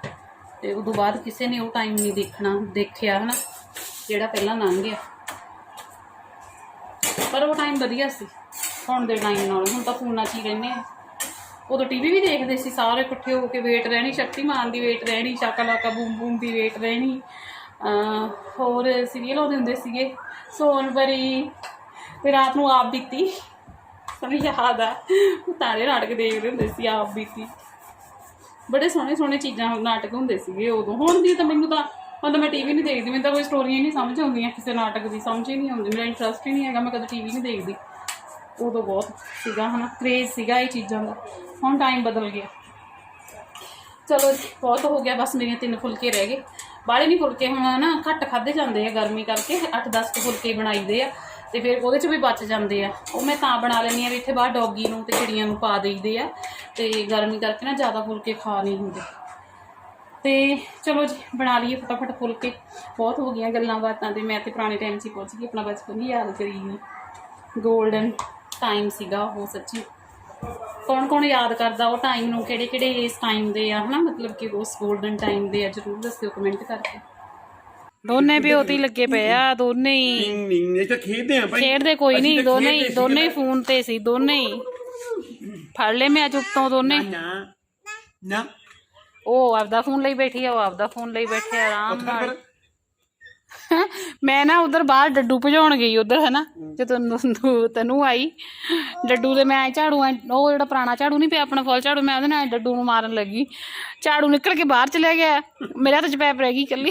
ਤੇ ਉਦੋਂ ਬਾਅਦ ਕਿਸੇ ਨੇ ਉਹ ਟਾਈਮ ਨਹੀਂ ਦੇਖਣਾ, ਦੇਖਿਆ, ਹਨਾ? ਜਿਹੜਾ ਪਹਿਲਾਂ ਲੰਘ ਗਿਆ। ਪਰ ਉਹ ਟਾਈਮ ਵਧੀਆ ਸੀ, ਹੁਣ ਦੇ ਟਾਈਮ ਨਾਲ। ਹੁਣ ਤਾਂ ਫੋਨਾਂ 'ਚ ਹੀ ਰਹਿੰਦੇ ਆ? ਉਦੋਂ ਟੀਵੀ ਵੀ ਦੇਖਦੇ ਸੀ ਸਾਰੇ ਇਕੱਠੇ ਹੋ ਕੇ ਵੇਟ ਰਹਿਣੀ, ਸ਼ਕਤੀਮਾਨ ਦੀ ਵੇਟ ਰਹਿਣੀ, ਸ਼ਾਕਾਲਾਕਾ ਬੂਮ ਬੂਮ ਦੀ ਵੇਟ ਰਹਿਣੀ। ਹੋਰ ਸੀਰੀਅਲ ਆਉਂਦੇ ਹੁੰਦੇ ਸੀਗੇ ਸੋਨਵਰੀ ਤੇ ਰਾਤ ਨੂੰ ਆਪ ਬੀਤੀ। ਸਾਨੂੰ ਯਾਦ ਆ, ਤਾਰੇ ਨਾਟਕ ਦੇਖਦੇ ਹੁੰਦੇ ਸੀ, ਆਪ ਬੀਤੀ। ਬੜੇ ਸੋਹਣੇ ਸੋਹਣੇ ਚੀਜ਼ਾਂ, ਨਾਟਕ ਹੁੰਦੇ ਸੀਗੇ ਉਦੋਂ। ਹੁਣ ਦੀ ਤਾਂ ਮੈਨੂੰ ਤਾਂ, ਹੁਣ ਤਾਂ ਮੈਂ ਟੀਵੀ ਨਹੀਂ ਦੇਖਦੀ, ਮੈਨੂੰ ਤਾਂ ਕੋਈ ਸਟੋਰੀਆਂ ਨਹੀਂ ਸਮਝ ਆਉਂਦੀਆਂ, ਕਿਸੇ ਨਾਟਕ ਦੀ ਸਮਝ ਹੀ ਨਹੀਂ ਆਉਂਦੀ, ਮੇਰਾ ਇੰਟਰਸਟ ਹੀ ਨਹੀਂ ਹੈਗਾ, ਮੈਂ ਕਦੇ ਟੀਵੀ ਨਹੀਂ ਦੇਖਦੀ। ਉਦੋਂ ਬਹੁਤ ਸੀਗਾ, ਹਨਾ ਕ੍ਰੇਜ਼ ਸੀਗਾ ਇਹ ਚੀਜ਼ਾਂ ਦਾ। ਹੁਣ ਟਾਈਮ ਬਦਲ ਗਿਆ। ਚਲੋ ਬਹੁਤ ਹੋ ਗਿਆ ਬਸ ਮੇਰੀਆਂ ਤਿੰਨ ਫੁਲਕੇ ਰਹਿ ਗਏ। ਬਾਹਲੇ ਨਹੀਂ ਫੁਲਕੇ ਹੁਣ ਨਾ ਘੱਟ ਖਾਦੇ ਜਾਂਦੇ ਆ ਗਰਮੀ ਕਰਕੇ 8-10 ਫੁਲਕੇ ਬਣਾਈਦੇ ਆ ਤੇ ਫਿਰ ਉਹਦੇ ਚ ਵੀ ਬਚ ਜਾਂਦੇ ਆ। ਉਹ ਮੈਂ ਤਾਂ ਬਣਾ ਲੈਂਦੀ ਆ ਵੀ ਇੱਥੇ ਬਾਹਰ ਡੌਗੀ ਨੂੰ ਤੇ ਚਿੜੀਆਂ ਨੂੰ ਪਾ ਦੇਈਦੇ ਆ ਤੇ ਗਰਮੀ ਕਰਕੇ ਨਾ ਜ਼ਿਆਦਾ ਫੁਲਕੇ ਖਾ ਨਹੀਂ ਹੁੰਦੇ। ਤੇ ਚਲੋ ਜੀ, ਬਣਾ ਲਈਏ ਫਟਾਫਟ ਫੁਲਕੇ। ਬਹੁਤ ਹੋ ਗਈਆਂ ਗੱਲਾਂ ਬਾਤਾਂ ਤੇ ਮੈਂ ਤੇ ਪੁਰਾਣੇ ਟਾਈਮ 'ਚ ਹੀ ਪਹੁੰਚ ਗਈ, ਆਪਣਾ ਬਚਪਨ ਹੀ ਯਾਦ ਕਰੀ ਗੋਲਡਨ ਟਾਈਮ ਸੀਗਾ ਉਹ ਸੱਚੀ। ਕੌਣ ਕੌਣ ਯਾਦ ਕਰਦਾ ਉਹ ਟਾਈਮ ਨੂੰ ਕਿਹੜੇ ਕਿਹੜੇ ਇਸ ਟਾਈਮ ਦੇ ਆ ਹਨਾ? ਮਤਲਬ ਕਿ ਉਸ 골ਡਨ ਟਾਈਮ ਦੇ ਆ ਜਰੂਰ ਦੱਸਿਓ ਕਮੈਂਟ ਕਰਕੇ। ਦੋਨੇ ਪਿਓਤੀ ਲੱਗੇ ਪਏ ਆ ਦੋਨੇ ਹੀ। ਨਹੀਂ ਇਹ ਤਾਂ ਖੇਡਦੇ ਆ ਭਾਈ। ਖੇਡਦੇ ਕੋਈ ਅਸੀਂ ਨਹੀਂ ਤਾਂ ਦੋਨੇ ਹੀ ਖੇਡਦੇ ਦੋਨੇ ਹੀ ਫੋਨ ਤੇ ਸੀ ਦੋਨੇ ਹੀ। ਫੜ ਲੈ ਮੈਂ ਉੱਤੋਂ ਦੋਨੇ। ਨਾ ਨਾ ਉਹ ਆਪਦਾ ਫੋਨ ਲਈ ਬੈਠੀ ਆ ਉਹ ਆਪਦਾ ਫੋਨ ਲਈ ਬੈਠੇ ਆ ਆਰਾਮ ਉੱਥੇ ਨਾਲ। ਫਿਰ ਮੈਂ ਨਾ ਉਧਰ ਬਾਹਰ ਡੱਡੂ ਭਜਾਉਣ ਗਈ ਉਧਰ ਹਨਾ? ਜਦੋਂ ਤੈਨੂੰ ਤੈਨੂੰ ਆਈ ਡੱਡੂ ਦੇ ਮੈਂ ਝਾੜੂ ਉਹ ਜਿਹੜਾ ਪੁਰਾਣਾ ਝਾੜੂ ਨਹੀਂ ਪਿਆ ਆਪਣਾ ਫੁੱਲ ਝਾੜੂ ਮੈਂ ਉਹਦੇ ਨਾਲ ਡੱਡੂ ਨੂੰ ਮਾਰਨ ਲੱਗੀ। ਝਾੜੂ ਨਿਕਲ ਕੇ ਬਾਹਰ ਚਲੇ ਗਿਆ। ਮੇਰੇ ਹੱਥ 'ਚ ਪੈਪ ਰਹਿ ਗਈ ਇਕੱਲੀ।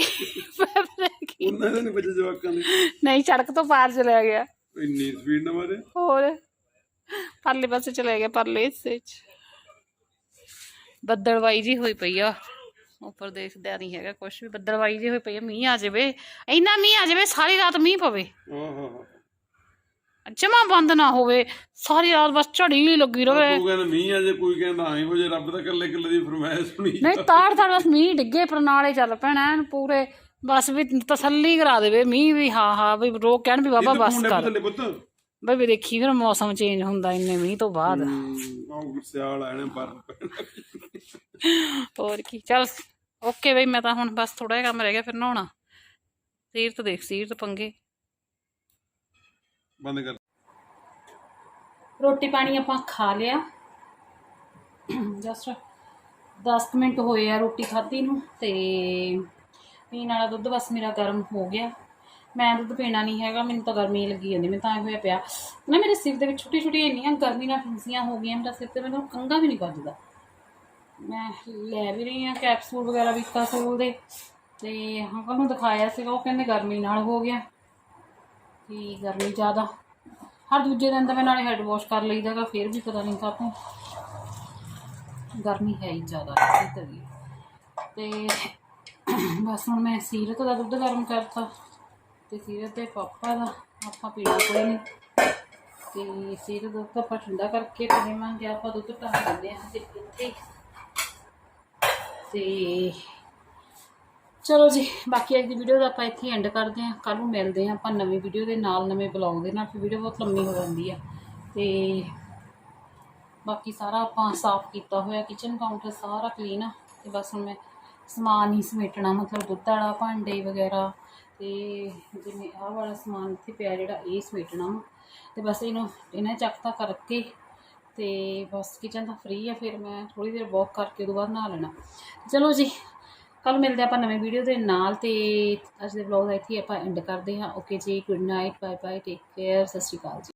ਪੈਪ ਰਹਿ ਗਈ। ਉਹਨਾਂ ਦੇ ਨਹੀਂ ਬੱਚੇ ਜਵਾਕਾਂ ਦੇ। ਨਹੀਂ ਸੜਕ ਤੋਂ ਪਾਰ ਚਲਾ ਗਿਆ। ਇੰਨੀ ਸਪੀਡ ਨਾਲ ਮਾਰੇ। ਹੋਰ? ਪਰਲੇ ਪਾਸੇ ਚਲੇ ਗਿਆ ਪਰਲੇ ਹਿੱਸੇ 'ਚ। ਬੱਦਲਵਾਈ ਜੀ ਹੋਈ ਪਈ ਆ। ਉੱਪਰ ਦੇਖਦਿਆ ਨਹੀਂ ਹੈਗਾ ਕੁਛ ਵੀ ਬੱਦਲਵਾਈ ਜੀ ਹੋਈ ਪਈ ਆ ਮੀਂਹ ਆ ਜਾਵੇ ਇੰਨਾ ਮੀਂਹ ਆ ਜਾਵੇ ਸਾਰੀ ਰਾਤ ਮੀਂਹ ਪਵੇ। ਓਹੋ ਜਮਾ ਬੰਦ ਨਾ ਹੋਵੇ ਸਾਰੀ ਰਾਤ ਬਸ ਝੜੀ ਲੱਗੀ ਰਵੇ। ਤੂੰ ਕਹਿੰਦਾ ਮੀਂਹ ਆ ਜੇ ਕੋਈ ਕਹਿੰਦਾ ਆਈ ਹੋ ਜੇ ਰੱਬ ਦਾ ਕੱਲੇ ਕੱਲੇ ਦੀ ਫਰਮਾਇਸ਼ ਸੁਣੀ ਨਹੀਂ ਤਾੜ ਤਾੜ ਬਸ ਮੀਂਹ ਡਿੱਗੇ ਪ੍ਰਣਾਲੇ ਚੱਲ ਪੈਣਾ ਐਨ ਪੂਰੇ। ਬਸ ਵੀ ਤਸੱਲੀ ਕਰਾ ਦੇਵੇ ਮੀਂਹ ਵੀ ਹਾਂ ਹਾਂ ਵੀ ਰੋਕ ਕਹਿਣ ਵੀ ਬਾਬਾ ਬਸ ਕਰ। ਥੱਲੇ ਪੁੱਤ। ਬਈ ਵੀ ਦੇਖੀ ਫਿਰ ਮੌਸਮ ਚੇਂਜ ਹੁੰਦਾ ਇੰਨੇ ਮੀਂਹ ਤੋਂ ਬਾਅਦ। ਆਹ ਸਿਆਲ ਆਣੇ ਪਰ ਹੋਰ ਕੀ ਚਲ ਓਕੇ ਬਈ ਮੈਂ ਤਾਂ ਹੁਣ ਬਸ ਥੋੜਾ ਜਿਹਾ ਕੰਮ ਰਹਿ ਗਿਆ ਫਿਰ ਨਹਾਉਣਾ। ਸੀਰਤ ਦੇਖ ਸੀਰਤ ਪੰਗੇ। ਬੰਦ ਕਰ। ਰੋਟੀ ਪਾਣੀ ਆਪਾਂ ਖਾ ਲਿਆ। ਜਸਟ 10 ਮਿੰਟ ਹੋਏ ਆ ਰੋਟੀ ਖਾਧੀ ਨੂੰ ਤੇ ਪੀਣ ਵਾਲਾ ਦੁੱਧ ਬਸ ਮੇਰਾ ਗਰਮ ਹੋ ਗਿਆ। ਮੈਂ ਦੁੱਧ ਪੀਣਾ ਨਹੀਂ ਹੈਗਾ, ਮੈਨੂੰ ਤਾਂ ਗਰਮੀ ਲੱਗੀ ਜਾਂਦੀ, ਮੈਨੂੰ ਤਾਂ ਐਂ ਹੋਇਆ ਪਿਆ। ਨਾ ਮੇਰੇ ਸਿਰ ਦੇ ਵਿੱਚ ਛੋਟੀ ਛੋਟੀ ਇੰਨੀਆਂ ਗਰਮੀ ਨਾਲ ਫਿੰਸੀਆਂ ਹੋ ਗਈਆਂ, ਮੇਰਾ ਸਿਰ ਤੇ ਮੈਨੂੰ ਕੰਗਾ ਵੀ ਨਹੀਂ ਵੱਜਦਾ। ਮੈਂ ਲੈ ਵੀ ਰਹੀ ਹਾਂ ਕੈਪਸੂਲ ਵਗੈਰਾ ਵਿਕਾਸੋਲ ਦੇ ਤੇ ਅੰਕਲ ਨੂੰ ਦਿਖਾਇਆ ਸੀਗਾ, ਉਹ ਕਹਿੰਦੇ ਗਰਮੀ ਨਾਲ ਹੋ ਗਿਆ। ਕਿ ਗਰਮੀ ਜ਼ਿਆਦਾ। ਹਰ ਦੂਜੇ ਦਿਨ ਤਾਂ ਮੈਂ ਨਾਲੇ ਹੈਡ ਵਾਸ਼ ਕਰ ਲਈਦਾਗਾ ਫਿਰ ਵੀ ਪਤਾ ਨਹੀਂ ਕਾਹਤੋਂ। ਗਰਮੀ ਹੈ ਹੀ ਜ਼ਿਆਦਾ ਕੀ ਤੇ ਬਸ ਹੁਣ ਮੈਂ ਸੀਰਤ ਦਾ ਦੁੱਧ ਗਰਮ ਕਰਤਾ। ਤੇ ਸੀਰਤ ਦੇ ਪਾਪਾ ਦਾ ਆਪਾਂ ਪੀਣਾ ਕੋਈ ਨਹੀਂ ਤੇ ਸੀਰਤ ਦੁੱਧ ਆਪਾਂ ਠੰਡਾ ਕਰਕੇ ਪੀਵਾਂਗੇ ਆਪਾਂ ਦੁੱਧ ਢਾਹ ਦਿੰਦੇ ਹਾਂ ਤੇ ਇੱਥੇ ਤੇ ਚਲੋ ਜੀ, ਬਾਕੀ ਅੱਜ ਦੀ ਵੀਡੀਓ ਦਾ ਆਪਾਂ ਇੱਥੇ ਐਂਡ ਕਰਦੇ ਹਾਂ। ਕੱਲ ਨੂੰ ਮਿਲਦੇ ਹਾਂ ਆਪਾਂ ਨਵੀਂ ਵੀਡੀਓ ਦੇ ਨਾਲ, ਨਵੇਂ ਬਲੌਗ ਦੇ ਨਾਲ, ਫਿਰ ਵੀਡੀਓ ਬਹੁਤ ਲੰਮੀ ਹੋ ਜਾਂਦੀ ਆ। ਤੇ ਬਾਕੀ ਸਾਰਾ ਆਪਾਂ ਸਾਫ਼ ਕੀਤਾ ਹੋਇਆ ਕਿਚਨ ਕਾਊਂਟਰ ਸਾਰਾ ਕਲੀਨ ਆ। ਤੇ ਬਸ ਹੁਣ ਮੈਂ ਸਮਾਨ ਹੀ ਸਮੇਟਣਾ, ਮਤਲਬ ਦੁੱਧ ਵਾਲਾ ਭਾਂਡੇ ਵਗੈਰਾ ਤੇ ਜਿਵੇਂ ਆਹ ਵਾਲਾ ਸਮਾਨ ਇੱਥੇ ਪਿਆ ਜਿਹੜਾ ਇਹ ਸਮੇਟਣਾ ਵਾ, ਤੇ ਬਸ ਇਹਨੂੰ ਇਹਨਾਂ ਚੱਕਤਾ ਕਰਕੇ ਤੇ ਬਸ ਕਿਚਨ ਤਾਂ ਫ੍ਰੀ ਆ, ਫਿਰ ਮੈਂ ਥੋੜੀ ਦੇਰ ਵਾਕ ਕਰਕੇ ਉਦੋਂ ਬਾਅਦ ਨਹਾ ਲੈਣਾ। ਚਲੋ ਜੀ ਕੱਲ ਮਿਲਦੇ ਆਪਾਂ ਨਵੇਂ ਵੀਡੀਓ ਦੇ ਨਾਲ ਤੇ ਅੱਜ ਦੇ ਵਲੌਗ ਦਾ ਇੱਥੇ ਆਪਾਂ ਐਂਡ ਕਰਦੇ ਹਾਂ। ਓਕੇ ਜੀ good night bye bye take care ਸਤਿ ਸ਼੍ਰੀ ਅਕਾਲ ਜੀ।